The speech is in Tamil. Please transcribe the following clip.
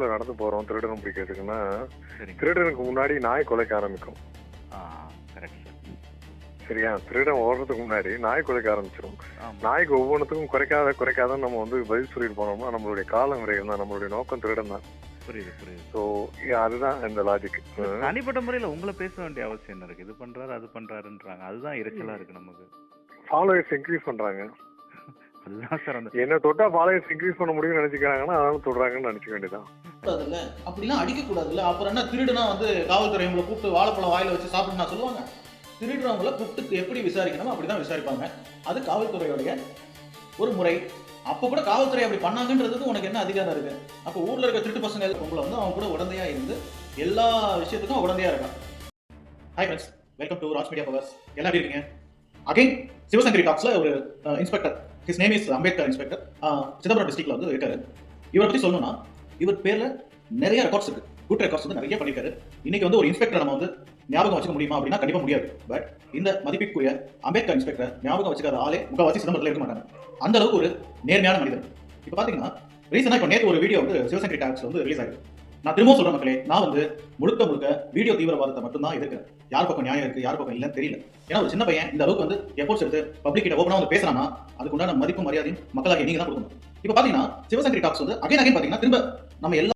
தெருவில் நடந்து போறோம் திருடனை பிடிக்கிறதுக்குன்னா திருடனுக்கு முன்னாடி நாய் குலைக்க ஆரம்பிக்கும். சரியா? திருடன் ஓடுறதுக்கு முன்னாடி நாய் குலைக்க ஆரம்பிச்சிடும் நாய்க்கு ஒவ்வொன்றுத்துக்கும் குறைக்காத குறைக்காத நம்ம வந்து பதில் சொல்லிட்டு போனோம்னா நம்மளுடைய காலம் விரையும் தான் நம்மளுடைய நோக்கம் திருடன் தான். புரியுது புரியுது. ஸோ அதுதான் இந்த லாஜிக் தனிப்பட்ட முறையில் உங்களை பேச வேண்டிய அவசியம் என்ன இருக்கு? இது பண்றாரு அது பண்றாருன்றாங்க. அதுதான் இரைச்சலா இருக்கு நமக்கு. ஃபாலோவர்ஸ் இன்க்ரீஸ் பண்றாங்க. அதுதான் சார் அந்த என்ன தொட்டா ஃபாலோவர்ஸ் இன்க்ரீஸ் பண்ண முடியும்னு நினைச்சுக்கிறாங்கன்னா அதனால தொடுறாங்கன்னு நினைச்சுக்க வேண்டியதான் கூடாதுல்ல? அப்படிலாம் அடிக்க கூடாதுல்ல அப்புறம் என்ன திருடுனா வந்து காவல்துறை உங்களை கூப்பிட்டு வாழைப்பழம் வாயில வச்சு சாப்பிடுனா சொல்லுவாங்க. திருடுறவங்கள கூப்பிட்டு எப்படி விசாரிக்கணுமோ அப்படிதான் விசாரிப்பாங்க. அது காவல்துறையோடைய ஒரு முறை. அப்போ கூட காவல்துறை அப்படி பண்ணாங்கன்றதுக்கு உனக்கு என்ன அதிகாரம் இருக்கு? அப்போ ஊர்ல இருக்க திருட்டு பசங்க உங்களை வந்து அவங்க கூட உடந்தையா இருந்து எல்லா விஷயத்துக்கும் உடந்தையா இருக்கான் hi friends welcome to Raj media powers எல்லாம் எப்படி இருக்கீங்க? அகைன் சிவசங்கரி டாக்ஸ்ல ஒரு inspector his name is Ambedkar inspector Chidambaram டிஸ்ட்ரிக்ட்ல வந்து இருக்காரு. இவரை பத்தி சொல்லணும்னா இவர் பேர்ல நிறைய ரெக்கார்ட்ஸ் இருக்கு. குட் ரெக்கார்ட்ஸ் வந்து நிறைய பண்ணிருக்காரு. இன்னைக்கு வந்து ஒரு இன்ஸ்பெக்டர் நம்ம வந்து ஞாபகம் வச்சுக்க முடியுமா அப்படின்னா கண்டிப்பா முடியாது. பட் இந்த மதிப்பிற்குரிய அம்பேத்கர் இன்ஸ்பெக்டர் ஞாபகம் வச்சுக்காத ஆளே முகவாசி சிதம்பரத்தில் இருக்க மாட்டாங்க. அந்த அளவுக்கு ஒரு நேர்மையான மனிதன் இப்போ பாத்தீங்கன்னா ரீசெண்டாக இப்போ நேற்று ஒரு வீடியோ வந்து சிவசங்கரி டாக்ஸ் வந்து ரிலீஸ் ஆகிருக்கு நான் திரும்பவும் சொல்றேன் மக்களே நான் வந்து முழுக்க முழுக்க வீடியோ தீவிரவாதத்தை மட்டும்தான் எதிர்க்கிறேன். யார் பக்கம் நியாயம் இருக்கு யார் பக்கம் இல்லைன்னு தெரியல. ஏன்னா ஒரு சின்ன பையன் இந்த அளவுக்கு வந்து எஃபோர்ட்ஸ் எடுத்து பப்ளிக் கிட்ட ஓப்பனா வந்து பேசுறானா அதுக்குண்டான மதிப்பு மரியாதையும் மக்களாக நீங்க தான் கொடுக்கணும். இப்போ பாத்தீங்கன்னா சிவசங்கரி டாக்ஸ் வந்து அகைன் அகைன் பாத்தீங்கன்னா திரும்ப நம்ம எல்லா